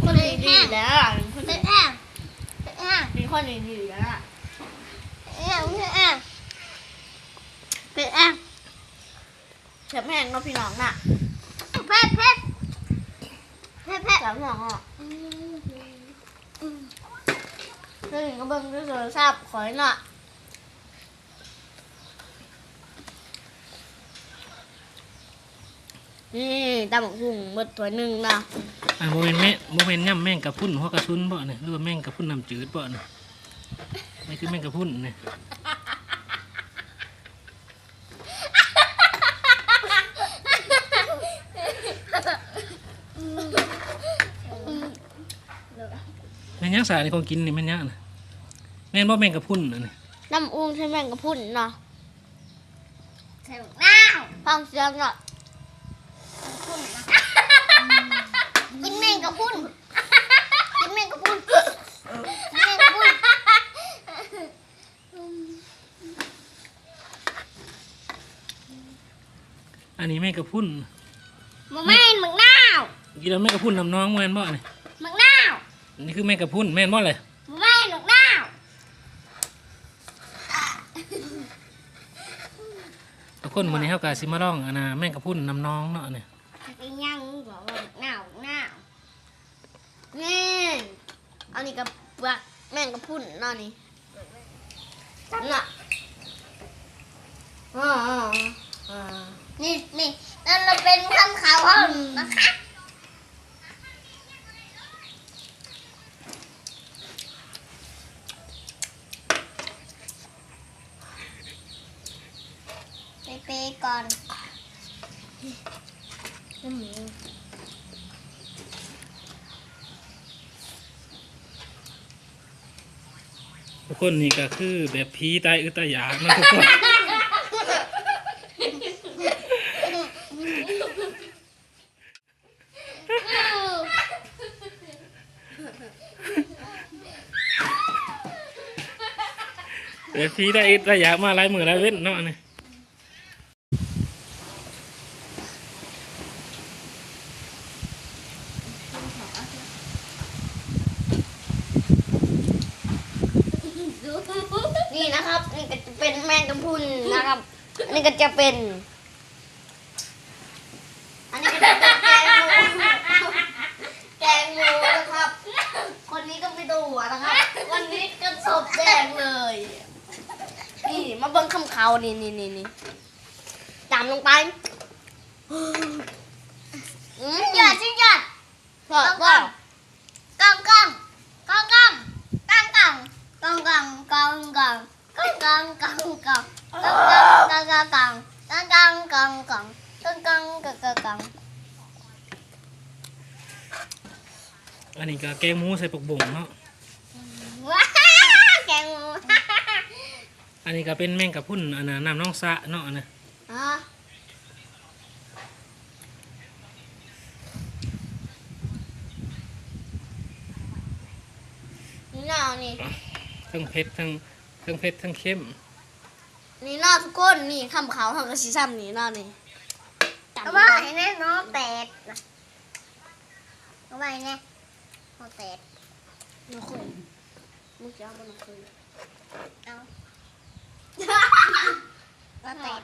คนดีดีแล้วอะเป็นคนดีแอบแอบเป็นคนดีๆแล้วเอะแอบแอบเป็นแอบเฉแม่งก็พี่น้องน่ะเพ็ดเพ็ดเพ็ดเพ็ดสามหองอะเพื่อนก็เบิ่งด้วยโทรศัพท์ขอยหน่อนี่ตำบัหุ่งมุดถ้วยหนึ่งนะ อ่าโมเมนแม่โมเมนย่ำแม่งกระพุ่นหัวกระชุนบ่เนี่ยหรือว่าแม่งกระพุ่นน้ำจืดบ่เนี่ยนี่คือแม่งกระพุ่นเนี่ยแม่นยังสาในของกินนี่แม่นยังนะแม่นบ่แม่งกระพุ่นน่ะนี่น้ำอุ้งใช่แมงกะพรุนเนาะใส่น้าวฟังเสียงเนาะ กินแมงกะพรุนกินแมงกะพรุนกินแมงกะพรุนอันนี้แม่งกระพุ่นมะแม่นมึงนาวกินแล้วแม่งกระพุ่นน้ำน้องแม่นบ่เนี่ยมึงนาวนี่คือแม่งกระพุ่นแม่นบ่เลยมะแม่นมึงนาวทุกคนวันนี้เฮากะสิมาลองอันน่ะแม่งกระพุ่นน้ำน้องเนาะเนี่ยไอ้ยังบอกว่ามึงนาวมึงนาว นี่อั นนี้กับเปลือกแมงกะพรุนเนาะนี่น่ะอ่าอ่าอ่านี่นี่นั่นเราเป็นคำขาวเขานะคะไปเปย์ก่อนอืม ทุกคนนี่ก็คือแบบผีตายอึตายอยากนาะทุกคนแบบผีตายอึตายอยากมาหลายมือหลายเว้นเนาะนี่นี่นะครับ นี่ก็จะ เป็นแมงกะพรุนนะครับ อันนี้ก็จะเป็น อันนี้ก็จะเป็นแกงหมูแกงหมูนะครับ คนนี้ก็ไปดูหัวนะครับวันนี้ก็ศพแดงเลย นี่มาเบิ้งคำเขานี่นี่นี่นี่จำลงไปอืม ยอดชิ้นยอดก็ก็ก กองกองกองกองกองกองกองกองกองกองกองกองกองกองกองอันนี้ก็แกงหมูใส่ปกบ่งเนาะว้าแกงหมูอันนี้ก็เป็นแมงกะพุ่นอันน่ะน้ำน้องสะเนาะอันน่ะอะนี่น่านี่ทั้งเผ็ดทั้ง ทั้งเผ็ดทั้งเข้ม นี่นอทุกคนนี่คำขาเขาก็สีซ้ำนี่นอนี่จำเอาไว้ไว้ใแน่น้องแตดนะเอาไว้แน่น้อแตดน้องคุนมึงจะเอาบนน้องคุนเอาน้อด